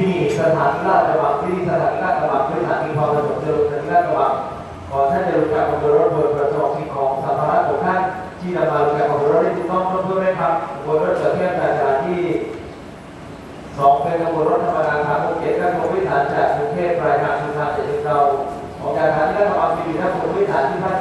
ที่สถานราชวังที่สถานราชบัณ ขอท่านจะรู้จักความเคารพประจงสิ่งของสัมภาระของท่านที่นำมารู้จักความเคารพได้ถูกต้องเพิ่มด้วยครับบนรถเกิดเพื่อนจากจากที่สองเป็นขบวนรถธรรมดาทางรถเก๋งและขบวนวิถีฐานจากกรุงเทพรายการชุมทางเจ็ดเราของการทานที่ได้ทำความดีและขบวนวิถีฐานที่ท่าน